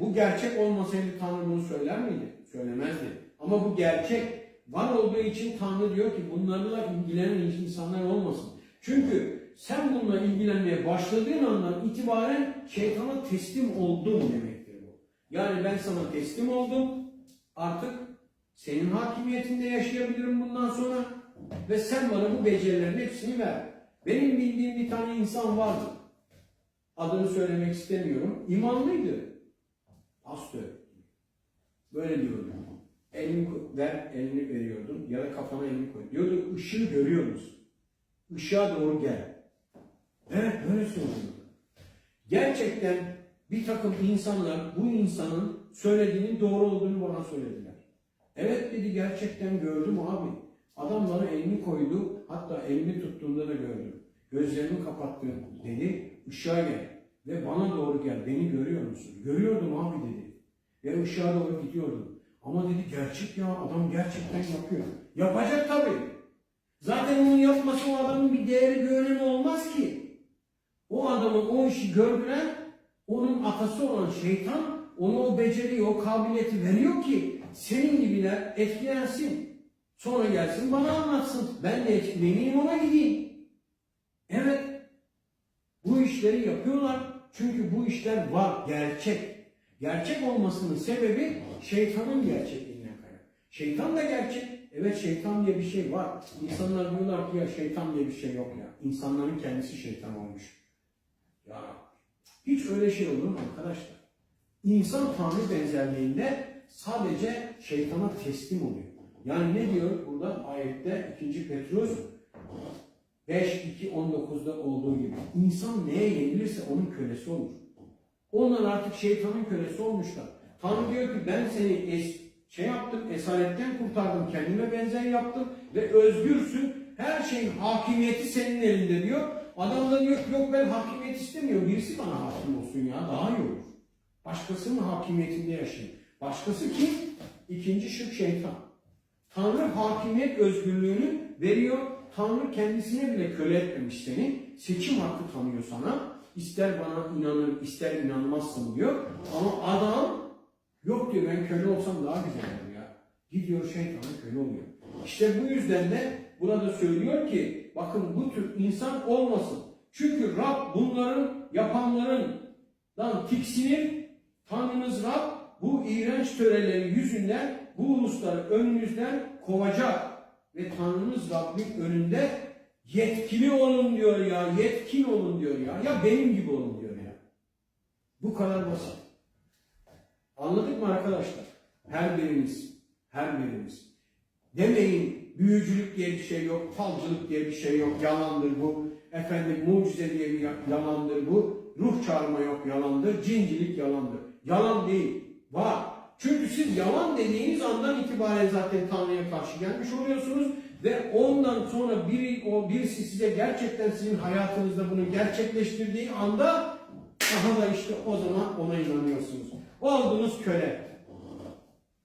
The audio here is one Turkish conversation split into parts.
bu gerçek olmasaydı Tanrı bunu söyler miydi? Söylemezdi. Ama bu gerçek var olduğu için Tanrı diyor ki bunlarla ilgilenen insanlar olmasın. Çünkü sen bununla ilgilenmeye başladığın andan itibaren şeytana teslim oldun demektir bu. Yani ben sana teslim oldum. Artık senin hakimiyetinde yaşayabilirim bundan sonra. Ve sen bana bu becerilerin hepsini ver. Benim bildiğim bir tane insan vardı. Adını söylemek istemiyorum. İmanlıydı. Pastör. Böyle diyordu. Elini ver, elini veriyordun ya da kafana elini koy. Diyordu ışığı görüyor musun? Işığa doğru gel. Evet böyle söylüyordu. Gerçekten bir takım insanlar bu insanın söylediğinin doğru olduğunu bana söylediler. Evet dedi gerçekten gördüm abi. Adam bana elini koydu. Hatta elini tuttuğunda da gördüm. Gözlerimi kapattım dedi. Işığa gel. Ve bana doğru gel. Beni görüyor musun? Görüyordum abi dedi. Ve ışığa doğru gidiyordum. Ama dedi gerçek ya adam gerçekten yapıyor. Yapacak tabii. Zaten onun yapması o adamın bir değeri bir önemi olmaz ki. O adamın o işi gördüren onun atası olan şeytan ona o beceriyi, o kabiliyeti veriyor ki senin gibiler etkilensin. Sonra gelsin bana anlatsın. Ben de etkileneyim ona gideyim. Evet. Bu işleri yapıyorlar. Çünkü bu işler var, gerçek. Gerçek olmasının sebebi şeytanın gerçekliğinden kaynak. Şeytan da gerçek. Evet şeytan diye bir şey var. İnsanlar diyorlar ki ya şeytan diye bir şey yok ya. İnsanların kendisi şeytan olmuş. Ya hiç öyle şey olur mu arkadaşlar? İnsan Tanrı benzerliğinde sadece şeytana teslim oluyor. Yani ne diyor burada ayette 2. Petrus 5-2-19'da olduğu gibi. İnsan neye yenilirse onun kölesi olur. Onlar artık şeytanın kölesi olmuşlar. Tanrı diyor ki ben seni es şey yaptım, esaretten kurtardım, kendime benzer yaptım ve özgürsün. Her şeyin hakimiyeti senin elinde diyor. Adam da diyor ki yok ben hakimiyet istemiyorum. Birisi bana hakim olsun ya daha iyi olur. Başkasının hakimiyetinde yaşayayım. Başkası kim? İkinci şık şeytan. Tanrı hakimiyet özgürlüğünü veriyor. Tanrı kendisine bile köle etmemiş seni. Seçim hakkı tanıyor sana. İster bana inanır, ister inanmazsın diyor. Ama adam yok diyor ben köle olsam daha güzel olur ya. Gidiyor şeytana köle oluyor. İşte bu yüzden de burada söylüyor ki bakın bu tür insan olmasın. Çünkü Rab bunların yapanlarından tiksinir. Tanrınız Rab bu iğrenç töreleri yüzünden bu ulusları önünüzden kovacak. Ve Tanrınız Rabbin önünde yetkili olun diyor ya, yetkin olun diyor ya. Ya benim gibi olun diyor ya. Bu kadar basit. Anladık mı arkadaşlar? Her birimiz, her birimiz. Demeyin büyücülük diye bir şey yok, falcılık diye bir şey yok, yalandır bu. Efendim mucize diye bir yalandır bu. Ruh çağırma yok, yalandır. Cincilik yalandır. Yalan değil, var. Çünkü siz yalan dediğiniz andan itibaren zaten Tanrı'ya karşı gelmiş oluyorsunuz ve ondan sonra biri o birisi size gerçekten sizin hayatınızda bunu gerçekleştirdiği anda daha da işte o zaman ona inanıyorsunuz. Oldunuz köle.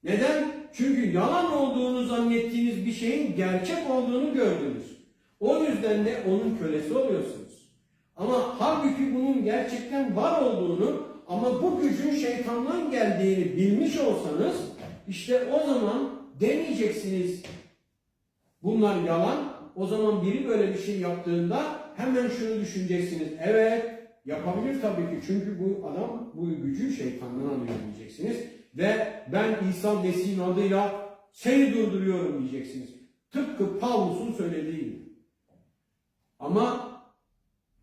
Neden? Çünkü yalan olduğunu zannettiğiniz bir şeyin gerçek olduğunu gördünüz. O yüzden de onun kölesi oluyorsunuz. Ama halbuki bunun gerçekten var olduğunu ama bu gücün şeytandan geldiğini bilmiş olsanız işte o zaman demeyeceksiniz bunlar yalan. O zaman biri böyle bir şey yaptığında hemen şunu düşüneceksiniz. Evet yapabilir tabii ki çünkü bu adam bu gücü şeytandan alıyor diyeceksiniz. Ve ben İsa Mesih'in adıyla seni durduruyorum diyeceksiniz. Tıpkı Pavlus'un söylediği gibi. Ama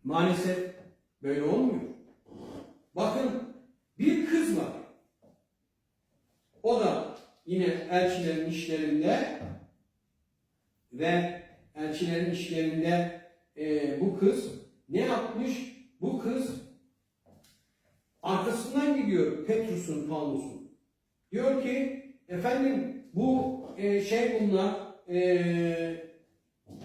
maalesef böyle olmuyor. Bakın bir kız var. O da yine elçilerin işlerinde ve elçilerin işlerinde e, bu kız ne yapmış? Bu kız arkasından gidiyor Petrus'un, Pavlus'un. Diyor ki efendim bu e, şey bunlar e,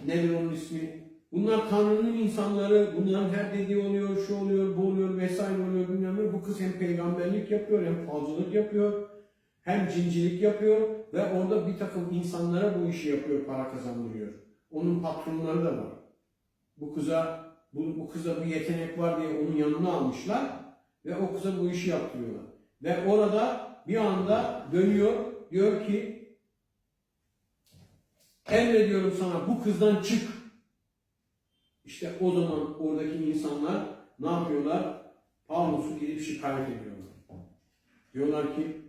nedir onun ismi? Bunlar Tanrı'nın insanları, bunların her dediği oluyor, şu oluyor, bu oluyor, vesaire oluyor, bilmem ne. Bu kız hem peygamberlik yapıyor, hem falcılık yapıyor, hem cincilik yapıyor ve orada bir takım insanlara bu işi yapıyor, para kazandırıyor. Onun patronları da var. Bu kıza, bu, bu kıza bir yetenek var diye onun yanına almışlar ve o kıza bu işi yaptırıyorlar. Ve orada bir anda dönüyor, diyor ki emrediyorum sana bu kızdan çık. İşte o zaman oradaki insanlar ne yapıyorlar? Pavlus'u gidip şikayet ediyorlar. Diyorlar ki